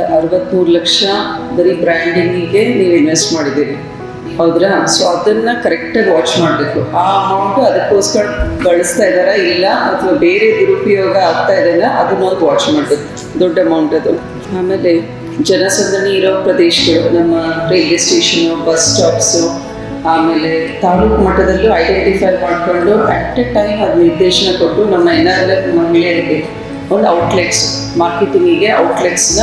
ಅರವತ್ತ್ಮೂರು ಲಕ್ಷ ಬರೀ ಬ್ರ್ಯಾಂಡಿಂಗಿಗೆ ನೀವು ಇನ್ವೆಸ್ಟ್ ಮಾಡಿದ್ದೀರಿ. ಹೌದ್ರಾ? ಸೊ ಅದನ್ನ ಕರೆಕ್ಟಾಗಿ ವಾಚ್ ಮಾಡಬೇಕು. ಆ ಅಮೌಂಟ್ ಅದಕ್ಕೋಸ್ಕರ ಬಳಸ್ತಾ ಇದ್ದಾರಾ ಇಲ್ಲ, ಅಥವಾ ಬೇರೆ ದುರುಪಯೋಗ ಆಗ್ತಾ ಇದೆಯಲ್ಲ ಅದನ್ನೊಂದು ವಾಚ್ ಮಾಡಬೇಕು. ದೊಡ್ಡ ಅಮೌಂಟ್ ಅದು. ಆಮೇಲೆ ಜನಸಂದಣಿ ಇರೋ ಪ್ರದೇಶಗಳು, ನಮ್ಮ ರೈಲ್ವೆ ಸ್ಟೇಷನು ಬಸ್ ಸ್ಟಾಪ್ಸು ಆಮೇಲೆ ತಾಲೂಕು ಮಟ್ಟದಲ್ಲೂ ಐಡೆಂಟಿಫೈ ಮಾಡಿಕೊಂಡು ಅಟ್ ಎ ಟೈಮ್ ಅದು ನಿರ್ದೇಶನ ಕೊಟ್ಟು ನಮ್ಮ ಎನ್ ಆರ್ ಎಫ್ ಮಹಿಳೆಯರಿಗೆ ಒಂದು ಔಟ್ಲೆಟ್ಸ್ ಮಾರ್ಕೆಟಿಂಗಿಗೆ ಔಟ್ಲೆಟ್ಸ್ನ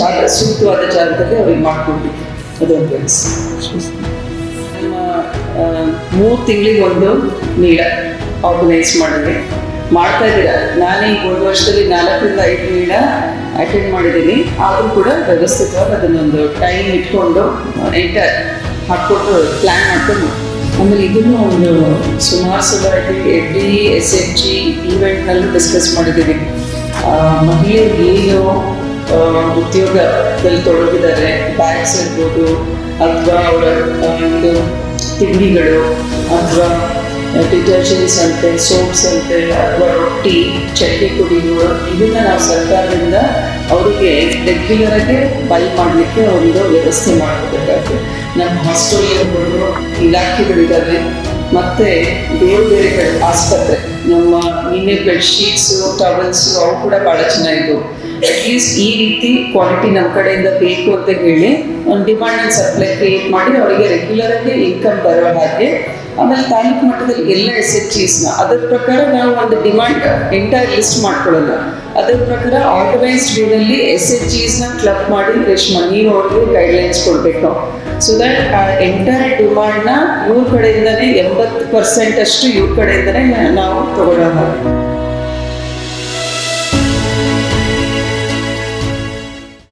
ಜಾಗ, ಸೂಕ್ತವಾದ ಜಾಗದಲ್ಲಿ ಅವ್ರಿಗೆ ಮಾಡಿಕೊಡ್ಬೇಕು ಅದೊಂದು ಕೆಲಸ ಮೂರು ತಿಂಗಳಿಗೆ ಒಂದು ನೀಡ ಆರ್ಗನೈಸ್ ಮಾಡಿದ್ರೆ ಮಾಡ್ತಾ ಇದ್ದೀರಾ? ನಾನೇ ಈಗ ಒಂದು ವರ್ಷದಲ್ಲಿ ನಾಲ್ಕರಿಂದ ಐದು ನೀಡ ಅಟೆಂಡ್ ಮಾಡಿದ್ದೀನಿ. ಆದರೂ ಕೂಡ ವ್ಯವಸ್ಥಿತವಾಗಿ ಅದನ್ನೊಂದು ಟೈಮ್ ಇಟ್ಕೊಂಡು ಎಂಟರ್ ಹಾಕ್ಕೊಟ್ಟು ಪ್ಲ್ಯಾನ್ ಮಾಡ್ಕೊಂಡು ಆಮೇಲೆ ಇದನ್ನು ಒಂದು ಸುಮಾರು ಸಲ ಎವ್ರಿ ಎಸ್ ಎಫ್ ಜಿ ಈವೆಂಟ್ನಲ್ಲೂ ಡಿಸ್ಕಸ್ ಮಾಡಿದ್ದೀವಿ. ಮಹಿಳೆಯರು ಏನು ಉದ್ಯೋಗದಲ್ಲಿ ತೊಡಗಿದ್ದಾರೆ ಬ್ಯಾಗ್ಸ್ ಇರ್ಬೋದು, ಅಥವಾ ಅವರ ಒಂದು ತಿಂಡಿಗಳು, ಅಥವಾ ಡಿಟರ್ಜೆಂಟ್ಸ್ ಅಂತೆ ಸೋಪ್ಸ್ ಅಂತೆ, ಅಥವಾ ರೊಟ್ಟಿ, ಚಟ್ನಿ ಪುಡಿಗಳು ಇದನ್ನ ನಾವು ಸರ್ಕಾರದಿಂದ ಅವರಿಗೆ ರೆಗ್ಯುಲರಾಗಿ ಬೈ ಮಾಡಲಿಕ್ಕೆ ಒಂದು ವ್ಯವಸ್ಥೆ ಮಾಡಬೇಕಾಗುತ್ತೆ ನಮ್ಮ ಹಾಸ್ಟೆಲ್ಗಳು ಇಲಾಖೆಗಳಿದ್ದಾವೆ. ಮತ್ತು ಬೇರೆ ಬೇರೆ ಕಡೆ ಆಸ್ಪತ್ರೆ. ನಮ್ಮ ನಿನ್ನೆ ಬೆಡ್ಶೀಟ್ಸು ಟವಲ್ಸು ಅವು ಕೂಡ ಭಾಳ ಚೆನ್ನಾಗಿದ್ದವು ಅಟ್ಲೀಸ್ಟ್ ಈ ರೀತಿ ಕ್ವಾಲಿಟಿ ನಮ್ಮ ಕಡೆಯಿಂದ ಬೇಕು ಅಂತ ಹೇಳಿ ಒಂದು ಡಿಮಾಂಡ್ ಆ್ಯಂಡ್ ಸಪ್ಲೈ ಕ್ರಿಯೇಟ್ ಮಾಡಿ ಅವರಿಗೆ ರೆಗ್ಯುಲರ್ ಆಗಿ ಇನ್ಕಮ್ ಬರೋ ಹಾಗೆ. ಆಮೇಲೆ ತಾಲೂಕು ಮಟ್ಟದಲ್ಲಿ ಎಲ್ಲ ಎಸ್ ಎಚ್ ಜಿಸ್ನ ಅದರ ಪ್ರಕಾರ ನಾವು ಒಂದು ಡಿಮಾಂಡ್ ಎಂಟೈರ್ ಲಿಸ್ಟ್ ಮಾಡ್ಕೊಳ್ಳೋಲ್ಲ. ಅದರ ಪ್ರಕಾರ ಆರ್ಗನೈಸ್ಡ್ ವೇನಲ್ಲಿ ಎಸ್ ಎಚ್ ಜಿಸ್ನ ಕ್ಲಬ್ ಮಾಡಿ ರೇಷ್ಮಾ, ನೀವು ಅವ್ರಿಗೆ ಗೈಡ್ಲೈನ್ಸ್ ಕೊಡಬೇಕು. ಸೊ ದಟ್ ಆ ಎಂಟೈರ್ ಡಿಮಾಂಡ್ನ ಇವ್ರ ಕಡೆಯಿಂದಲೇ ಎಂಬತ್ತು ಪರ್ಸೆಂಟ್ ಅಷ್ಟು ಇವ್ರ ಕಡೆಯಿಂದಲೇ ನಾವು ತಗೊಳ್ಳೋ ಹಾಗೆ